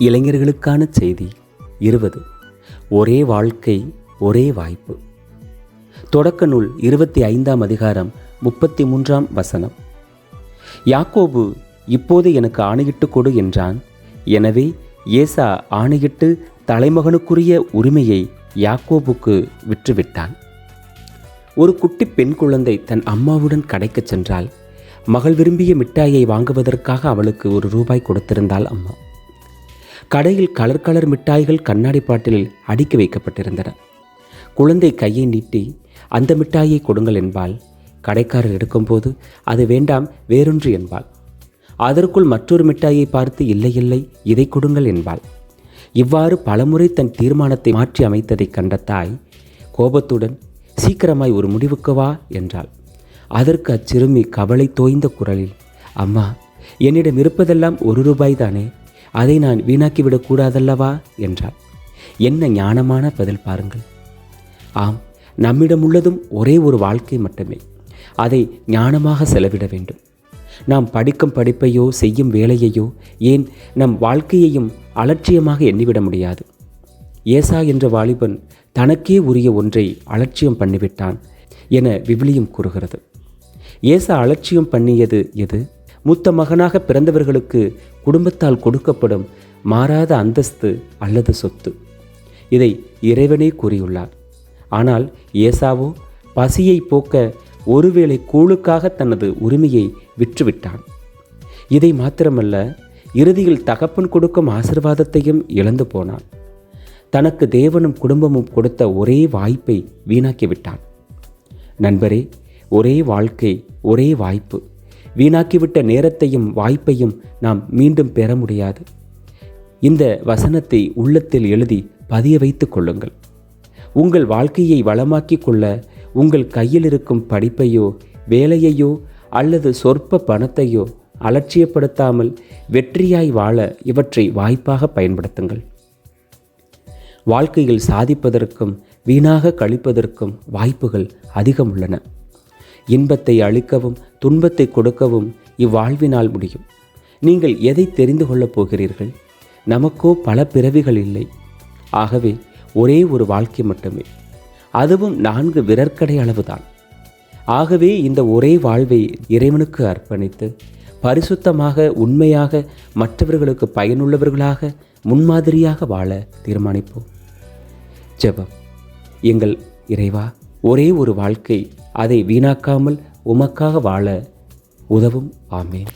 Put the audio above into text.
இளைஞர்களுக்கான செய்தி இருபது. ஒரே வாழ்க்கை ஒரே வாய்ப்பு. தொடக்க நூல் இருபத்தி ஐந்தாம் அதிகாரம் முப்பத்தி மூன்றாம் வசனம். யாக்கோபு இப்போது எனக்கு ஆணையிட்டு கொடு என்றான். எனவே ஏசா ஆணையிட்டு தலைமகனுக்குரிய உரிமையை யாக்கோபுக்கு விற்றுவிட்டான். ஒரு குட்டி பெண் குழந்தை தன் அம்மாவுடன் கடைக்குச் சென்றால் மகள் விரும்பிய மிட்டாயை வாங்குவதற்காக அவளுக்கு ஒரு ரூபாய் கொடுத்திருந்தாள் அம்மா. கடையில் கலர் கலர் மிட்டாய்கள் கண்ணாடி பாட்டிலில் அடுக்கி வைக்கப்பட்டிருந்தன. குழந்தை கையை நீட்டி அந்த மிட்டாயை கொடுங்கள் என்பாள். கடைக்காரர் எடுக்கும்போது அது வேண்டாம் வேறொன்று என்பாள். அதற்குள் மற்றொரு மிட்டாயை பார்த்து இல்லை இல்லை இதை கொடுங்கள் என்பாள். இவ்வாறு பலமுறை தன் தீர்மானத்தை மாற்றி அமைத்ததைக் கண்ட தாய் கோபத்துடன் சீக்கிரமாய் ஒரு முடிவுக்கு வா என்றாள். அதற்கு அச்சிறுமி கவலை தோய்ந்த குரலில் அம்மா என்னிடம் இருப்பதெல்லாம் ஒரு ரூபாய் தானே அதை நான் வீணாக்கிவிடக் கூடாதல்லவா என்ன ஞானமான பதில் பாருங்கள். ஆம் நம்மிடம் உள்ளதும் ஒரே ஒரு வாழ்க்கை மட்டுமே. அதை ஞானமாக செலவிட வேண்டும். நாம் படிக்கும் படிப்பையோ செய்யும் வேலையையோ ஏன் நம் வாழ்க்கையையும் அலட்சியமாக எண்ணிவிட முடியாது? ஏசா என்ற வாலிபன் தனக்கே உரிய ஒன்றை அலட்சியம் பண்ணிவிட்டான் என விவிலியம் கூறுகிறது. ஏசா அலட்சியம் பண்ணியது எது? மூத்த மகனாக பிறந்தவர்களுக்கு குடும்பத்தால் கொடுக்கப்படும் மாறாத அந்தஸ்து அல்லது சொத்து. இதை இறைவனே கூறியுள்ளார். ஆனால் ஏசாவோ பசியை போக்க ஒருவேளை கூழுக்காக தனது உரிமையை விற்றுவிட்டான். இதை மாத்திரமல்ல இறுதியில் தகப்பன் கொடுக்கும் ஆசிர்வாதத்தையும் இழந்து போனான். தனக்கு தேவனும் குடும்பமும் கொடுத்த ஒரே வாய்ப்பை வீணாக்கிவிட்டான். நண்பரே ஒரே வாழ்க்கை ஒரே வாய்ப்பு. வீணாக்கிவிட்ட நேரத்தையும் வாய்ப்பையும் நாம் மீண்டும் பெற முடியாது. இந்த வசனத்தை உள்ளத்தில் எழுதி பதிய வைத்துக் கொள்ளுங்கள். உங்கள் வாழ்க்கையை வளமாக்கிக் கொள்ள உங்கள் கையில் இருக்கும் படிப்பையோ வேலையையோ அல்லது சொற்ப பணத்தையோ அலட்சியப்படுத்தாமல் வெற்றியாய் வாழ இவற்றை வாய்ப்பாக பயன்படுத்துங்கள். வாழ்க்கையில் சாதிப்பதற்கும் வீணாக கழிப்பதற்கும் வாய்ப்புகள் அதிகம் உள்ளன இன்பத்தை அளிக்கவும் துன்பத்தை கொடுக்கவும் இவ்வாழ்வினால் முடியும். நீங்கள் எதை தெரிந்து கொள்ளப் போகிறீர்கள்? நமக்கோ பல பிறவிகள் இல்லை. ஆகவே ஒரே ஒரு வாழ்க்கை மட்டுமே. அதுவும் நான்கு விரற்கடை அளவுதான். ஆகவே இந்த ஒரே வாழ்வை இறைவனுக்கு அர்ப்பணித்து பரிசுத்தமாக உண்மையாக மற்றவர்களுக்கு பயனுள்ளவர்களாக முன்மாதிரியாக வாழ தீர்மானிப்போம். ஜெபம். எங்கள் இறைவா ஒரே ஒரு வாழ்க்கை அதை வீணாக்காமல் உமக்காக வாழ உதவும். ஆமேன்.